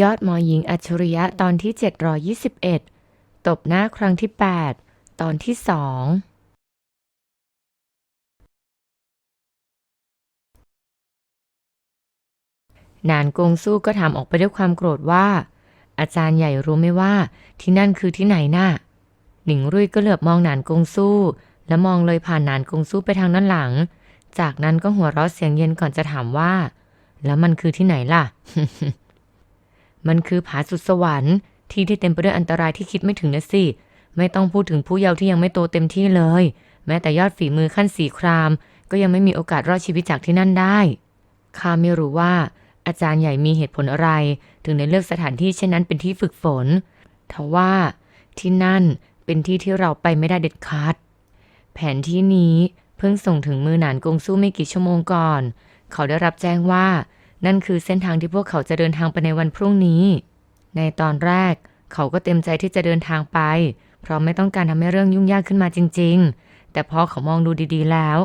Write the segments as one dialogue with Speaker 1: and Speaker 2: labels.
Speaker 1: ยอดหมอหญิงอัจฉริยะตอนที่ 721 ตบหน้าครั้งที่ 8 ตอนที่สองนานกงสู้ก็ถามออกไปด้วยความโกรธว่า อาจารย์ใหญ่รู้ไหมว่าที่นั่นคือที่ไหนน่ะ หนิงรุ่ยก็เหลือบมองนานกงสู้ และมองเลยผ่านนานกงสู้ไปทางด้านหลัง จากนั้นก็หัวเราะเสียงเย็นก่อนจะถามว่า แล้วมันคือที่ไหนล่ะ มันคือผาสุดสวรรค์ที่ที่เต็มไปด้วยอันตรายที่คิดไม่ถึงนะสิ ไม่ต้องพูดถึงผู้เยาว์ที่ยังไม่โตเต็มที่เลย แม้แต่ยอดฝีมือขั้นสีคราม ก็ยังไม่มีโอกาสรอดชีวิตจากที่นั่นได้ข้าไม่รู้ว่า อาจารย์ใหญ่มีเหตุผลอะไร ถึงได้เลือกสถานที่เช่นนั้นเป็นที่ฝึกฝนทว่าที่นั่นเป็นที่ที่เราไปไม่ได้เด็ดขาดแผนที่นี้เพิ่งส่งถึงมือหนานกงสู้ไม่กี่ชั่วโมงก่อน เขาได้รับแจ้งว่า นั่นคือเส้นทางที่พวกเขาจะเดินทางไปในวันพรุ่งนี้ ในตอนแรก เขาก็เต็มใจที่จะเดินทางไป เพราะไม่ต้องการทำให้เรื่องยุ่งยากขึ้นมาจริง ๆ แต่พอเขามองดูดีๆ แล้ว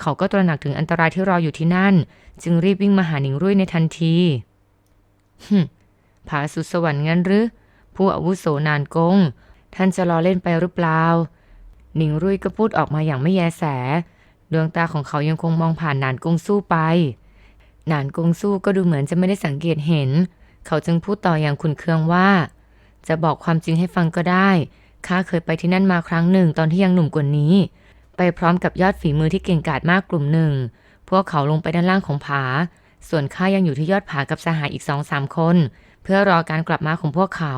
Speaker 1: เขาก็ตระหนักถึงอันตรายที่รออยู่ที่นั่น จึงรีบวิ่งมาหาหนิงรุ่ยในทันทีฮึผาสุดสวรรค์งั้นหรือ ผู้อาวุโสนานกง ท่านจะรอเล่นไปหรือเปล่า หนิงรุ่ยก็พูดออกมาอย่างไม่แยแส ดวงตาของเขายังคงมองผ่านนานกงสู้ไป นานกงสู้ก็ดูเหมือนจะไม่ได้สังเกตเห็น เขาจึงพูดต่ออย่างขุนเคืองว่า จะบอกความจริงให้ฟังก็ได้ข้าเคยไปที่นั่นมาครั้งหนึ่งตอนที่ยังหนุ่มกว่านี้ ไปพร้อมกับยอดฝีมือที่เก่งกาจมากกลุ่มหนึ่ง พวกเขาลงไปด้านล่างของผา ส่วนข้ายังอยู่ที่ยอดผากับสหายอีกสองสามคน เพื่อรอการกลับมาของพวกเขา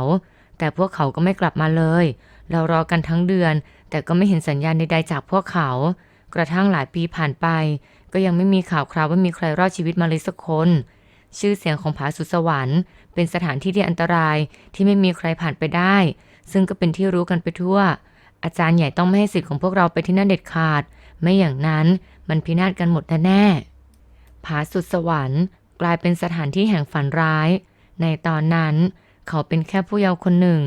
Speaker 1: แต่พวกเขาก็ไม่กลับมาเลย เรารอกันทั้งเดือน แต่ก็ไม่เห็นสัญญาณใดๆจากพวกเขา กระทั่งหลายปีผ่านไป ก็ยังไม่มีข่าวคราวว่ามีใครรอดชีวิตมาเลยสักคน ชื่อเสียงของผาสุสวรรค์เป็นสถานที่ที่อันตรายที่ไม่มีใครผ่านไปได้ ซึ่งก็เป็นที่รู้กันไปทั่ว อาจารย์ใหญ่ต้องไม่ให้สิทธิ์ของพวกเราไปที่นั่นเด็ดขาด ไม่อย่างนั้นมันพินาศกันหมดแน่ผาสุดสวรรค์ กลายเป็นสถานที่แห่งฝันร้าย ในตอนนั้น เขาเป็นแค่ผู้เยาว์คนหนึ่ง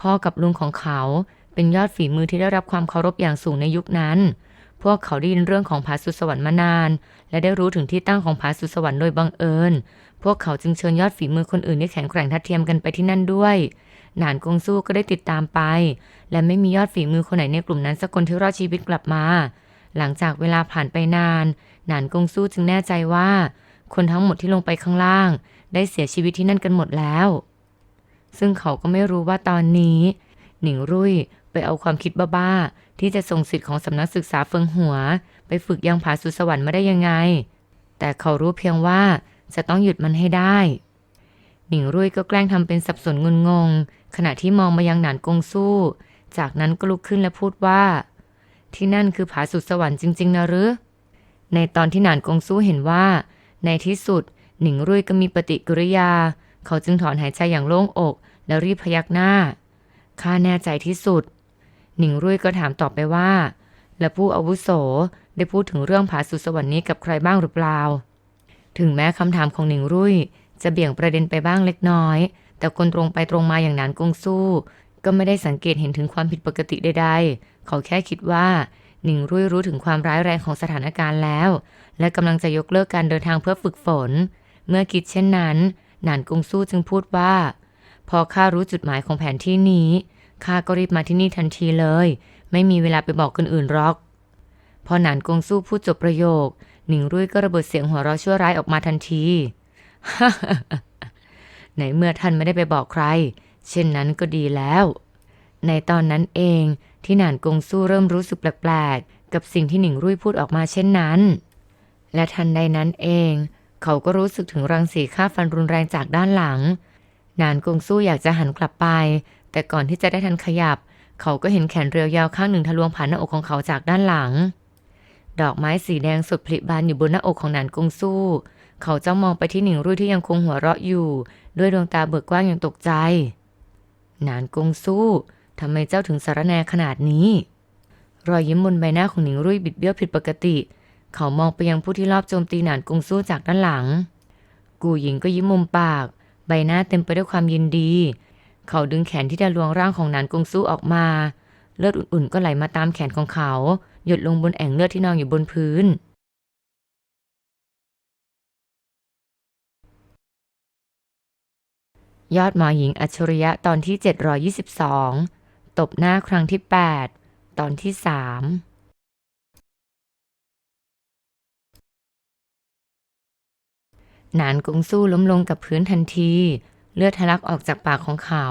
Speaker 1: พ่อกับลุงของเขาเป็นยอดฝีมือที่ได้รับความเคารพอย่างสูงในยุคนั้น พวกเขาได้ยินเรื่องของผาสุสวรรค์มานาน และได้รู้ถึงที่ตั้งของผาสุสวรรค์โดยบังเอิญ พวกเขาจึงเชิญยอดฝีมือคนอื่นที่แข็งแกร่งทัดเทียมกันไปที่นั่นด้วยหนานกงสู้ก็ได้ติดตามไป และไม่มียอดฝีมือคนไหนในกลุ่มนั้นสักคนที่รอดชีวิตกลับมา หลังจากเวลาผ่านไปนาน หนานกงสู้จึงแน่ใจว่า คนทั้งหมดที่ลงไปข้างล่าง ได้เสียชีวิตที่นั่นกันหมดแล้ว ซึ่งเขาก็ไม่รู้ว่าตอนนี้ หนิงรุ่ย ไปเอาความคิดบ้าๆที่จะส่งสิทธิ์ของสำนักศึกษาเฟิงหัว ไปฝึกยังผาสุสวรรค์มาได้ยังไง แต่เขารู้เพียงว่าจะต้องหยุดมันให้ได้ หนิงรุ่ยก็แกล้งทำเป็นสับสนงุนงง ขณะที่มองมายังหนานกงสู้ จากนั้นก็ลุกขึ้นและพูดว่า ที่นั่นคือผาสุดสวรรค์จริง ๆนะหรือ ในตอนที่หนานกงสู้เห็นว่า ในที่สุด หนิงรุ่ยก็มีปฏิกิริยา เขาจึงถอนหายใจอย่างโล่งอก แล้วรีบพยักหน้าข้าแน่ใจที่สุด หนิงรุ่ยก็ถามต่อไปว่า และผู้อาวุโสได้พูดถึงเรื่องผาสุสวรรค์นี้กับใครบ้างหรือเปล่า ถึงแม้คำถามของหนิงรุ่ยจะเบี่ยงประเด็นไปบ้างเล็กน้อย แต่คนตรงไปตรงมาอย่างนานกงสู้ ก็ไม่ได้สังเกตเห็นถึงความผิดปกติใดๆเขาแค่คิดว่าหนิงรุ่ยรู้ถึงความร้ายแรงของสถานการณ์แล้ว และกำลังจะยกเลิกการเดินทางเพื่อฝึกฝน เมื่อคิดเช่นนั้น หนานกงสู้จึงพูดว่า พอข้ารู้จุดหมายของแผนที่นี้ ข้าก็รีบมาที่นี่ทันทีเลย ไม่มีเวลาไปบอกคนอื่นหรอก พอหนานกงสู้พูดจบประโยค หนิงรุ่ยก็ระเบิดเสียงหัวเราะชั่วร้ายออกมาทันทีในเมื่อท่านไม่ได้ไปบอกใคร เช่นนั้นก็ดีแล้ว ในตอนนั้นเองที่หนานกงสู้เริ่มรู้สึกแปลกๆ กับสิ่งที่หนิงรุ่ยพูดออกมาเช่นนั้น และทันใดนั้นเอง เขาก็รู้สึกถึงรังสีค่าฟันรุนแรงจากด้านหลัง หนานกงสู้อยากจะหันกลับไป แต่ก่อนที่จะได้ทันขยับ เขาก็เห็นแขนเรียวยาวข้างหนึ่งทะลวงผ่านหน้าอกของเขาจากด้านหลัง ดอกไม้สีแดงสดผลิบานอยู่บนหน้าอกของหนานกงสู้ เขาจ้องมองไปที่หนิงรุ่ยที่ยังคงหัวเราะอยู่ ด้วยดวงตาเบิกกว้างอย่างตกใจหนานกงสู้ทำไมเจ้าถึงสารแนขนาดนี้ รอยยิ้มบนใบหน้าของหนิงรุ่ยบิดเบี้ยวผิดปกติ เขามองไปยังผู้ที่รอบโจมตีหนานกงสู้จากด้านหลัง กูหญิงก็ยิ้มมุมปาก ใบหน้าเต็มไปด้วยความยินดี เขาดึงแขนที่จะลวงร่างของนานกงสู้ออกมา เลือดอุ่นๆก็ไหลมาตามแขนของเขา หยดลงบนแอ่งเลือดที่นองอยู่บนพื้น ยอดหมอหญิงอัจฉริยะตอนที่ 722 ตบหน้าครั้งที่ 8 ตอนที่ 3หนานกงสู้ล้มลงกับพื้นทันที เลือดทะลักออกจากปากของเขา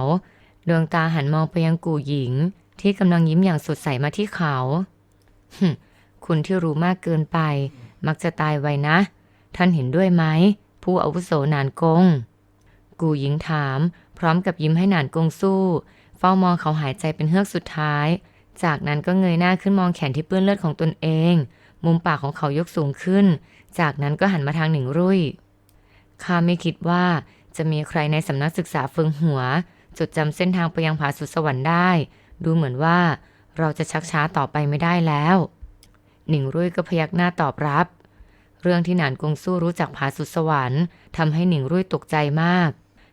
Speaker 1: ดวงตาหันมองไปยังกู่หญิง ที่กำลังยิ้มอย่างสดใสมาที่เขาหึคุณที่รู้มากเกินไป มักจะตายไวนะ ท่านเห็นด้วยไหม ผู้อาวุโสหนานกง กูหญิงถาม พร้อมกับยิ้มให้หนานกงสู้ เฝ้ามองเขาหายใจเป็นเฮือกสุดท้าย จากนั้นก็เงยหน้าขึ้นมองแขนที่เปื้อนเลือดของตนเอง มุมปากของเขายกสูงขึ้น จากนั้นก็หันมาทางหนิงรุ่ยข้าไม่คิดว่า จะมีใครในสำนักศึกษาเฟิงหัว จดจำเส้นทางไปยังผาสุดสวรรค์ได้ ดูเหมือนว่าเราจะชักช้าต่อไปไม่ได้แล้ว หนิงรุ่ยก็พยักหน้าตอบรับ เรื่องที่หนานกงสู้รู้จักผาสุดสวรรค์ทำให้หนิงรุ่ยตกใจมาก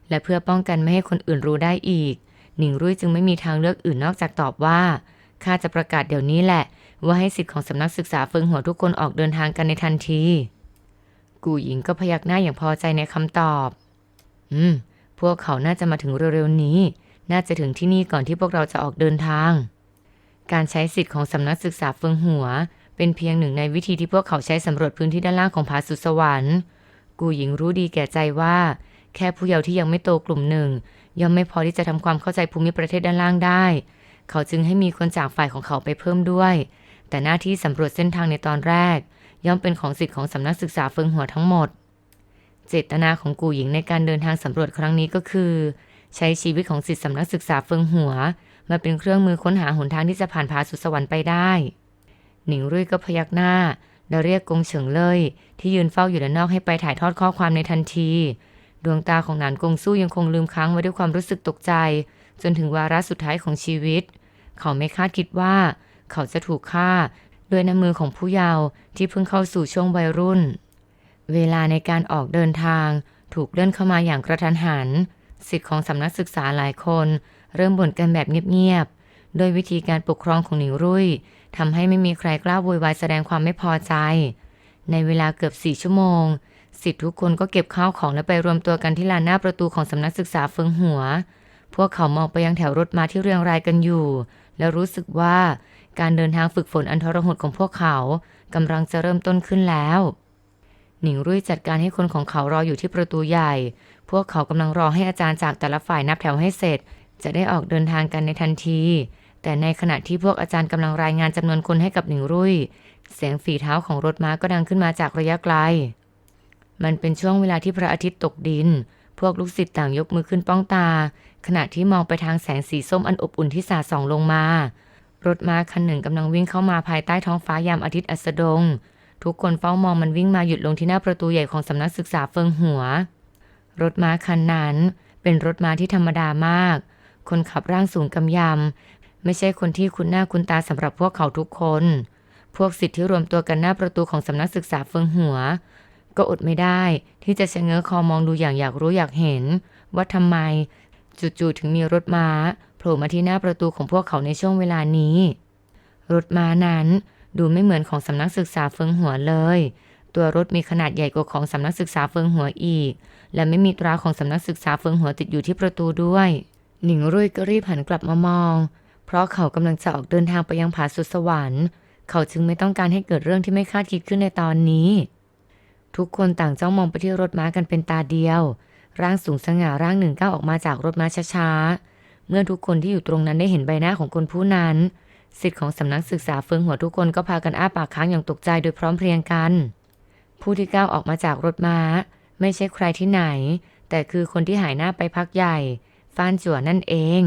Speaker 1: และเพื่อป้องกันไม่ให้คนอื่นรู้ได้อีก หนิงรุ่ยจึงไม่มีทางเลือกอื่นนอกจากตอบว่าข้าจะประกาศเดี๋ยวนี้แหละ ว่าให้สิทธิ์ของสำนักศึกษาเฟิงหัวทุกคนออกเดินทางกันในทันที กูหญิงก็พยักหน้าอย่างพอใจในคำตอบ อืม พวกเขาน่าจะมาถึงเร็วๆนี้ น่าจะถึงที่นี่ก่อนที่พวกเราจะออกเดินทาง การใช้สิทธิ์ของสำนักศึกษาเฟิงหัว เป็นเพียงหนึ่งในวิธีที่พวกเขาใช้สำรวจพื้นที่ด้านล่างของผาสุดสวรรค์ กูหญิงรู้ดีแก่ใจว่า แค่ผู้เยาว์ที่ยังไม่โตกลุ่มหนึ่งย่อมไม่พอที่จะทำความเข้าใจภูมิประเทศด้านล่างได้ เขาจึงให้มีคนจากฝ่ายของเขาไปเพิ่มด้วย แต่หน้าที่สำรวจเส้นทางในตอนแรก ย่อมเป็นของสิทธิ์ของสำนักศึกษาเฟิงหัวทั้งหมด เจตนาของกูหญิงในการเดินทางสำรวจครั้งนี้ก็คือ ใช้ชีวิตของสิทธิสำนักศึกษาเฟิงหัว มาเป็นเครื่องมือค้นหาหนทางที่จะผ่านพาสุสวรรค์ไปได้ หนิงรุ่ยก็พยักหน้า แล้วเรียกกงเฉิงเลยที่ยืนเฝ้าอยู่ด้านนอกให้ไปถ่ายทอดข้อความในทันที ดวงตาของหนานกงสู้ยังคงลืมค้างไว้ด้วยความรู้สึกตกใจ จนถึงวาระสุดท้ายของชีวิต เขาไม่คาดคิดว่า เขาจะถูกฆ่า ด้วยน้ำมือของผู้เยาว์ที่เพิ่งเข้าสู่ช่วงวัยรุ่น เวลาในการออกเดินทาง ถูกเลื่อนเข้ามาอย่างกระทันหันสิทธิ์ของสำนักศึกษาหลายคน เริ่มบ่นกันแบบเงียบๆโดยวิธีการปกครองของหนิงรุ่ยทำให้ไม่มีใครกล้าโวยวายแสดงความไม่พอใจ ในเวลาเกือบสี่ชั่วโมงสิทธิ์ทุกคนก็เก็บข้าวของและไปรวมตัวกันที่ลานหน้าประตูของสำนักศึกษาเฟิงหัว พวกเขามองไปยังแถวรถมาที่เรียงรายกันอยู่ แล้วรู้สึกว่าการเดินทางฝึกฝนอันทรหดของพวกเขากำลังจะเริ่มต้นขึ้นแล้ว หนิงรุ่ยจัดการให้คนของเขารออยู่ที่ประตูใหญ่ พวกเขากำลังรอให้อาจารย์จากแต่ละฝ่ายนับแถวให้เสร็จ จะได้ออกเดินทางกันในทันที แต่ในขณะที่พวกอาจารย์กำลังรายงานจำนวนคนให้กับหนิงรุ่ย เสียงฝีเท้าของรถม้าก็ดังขึ้นมาจากระยะไกล มันเป็นช่วงเวลาที่พระอาทิตย์ตกดิน พวกลูกศิษย์ต่างยกมือขึ้นป้องตา ขณะที่มองไปทางแสงสีส้มอันอบอุ่นที่สาดส่องลงมา รถม้าคันหนึ่งกำลังวิ่งเข้ามาภายใต้ท้องฟ้ายามอาทิตย์อัสดง ทุกคนเฝ้ามองมันวิ่งมาหยุดลงที่หน้าประตูใหญ่ของสำนักศึกษาเฟิงหัว รถม้าคันนั้น เป็นรถม้าที่ธรรมดามาก คนขับร่างสูงกำยำ ไม่ใช่คนที่คุ้นหน้าคุ้นตาสำหรับพวกเขาทุกคน พวกสิทธิ์ที่รวมตัวกันหน้าประตูของสำนักศึกษาเฟิงหัว ก็อดไม่ได้ที่จะชะเง้อคอมองดูอย่างอยากรู้อยากเห็น ว่าทำไมจู่ๆถึงมีรถม้าโผล่มาที่หน้าประตูของพวกเขาในช่วงเวลานี้ รถม้านั้น ดูไม่เหมือนของสำนักศึกษาเฟิงหัวเลย ตัวรถมีขนาดใหญ่กว่าของสำนักศึกษาเฟิงหัวอีก และไม่มีตราของสำนักศึกษาเฟิงหัวติดอยู่ที่ประตูด้วย หนิงรุ่ยก็รีบหันกลับมามอง เพราะเขากำลังจะออกเดินทางไปยังผาสุดสวรรค์ เขาจึงไม่ต้องการให้เกิดเรื่องที่ไม่คาดคิดขึ้นในตอนนี้ ทุกคนต่างจ้องมองไปที่รถม้ากันเป็นตาเดียว ร่างสูงสง่าร่างหนึ่งก้าวออกมาจากรถม้าช้าๆเมื่อทุกคนที่อยู่ตรงนั้นได้เห็นใบหน้าของคนผู้นั้น สิทธิ์ของสำนักศึกษาเฟืองหัวทุกคนก็พากันอ้าปากค้างอย่างตกใจโดยพร้อมเพรียงกัน ผู้ที่ก้าวออกมาจากรถม้า ไม่ใช่ใครที่ไหน แต่คือคนที่หายหน้าไปพักใหญ่ ฟ้านจั่วนั่นเอง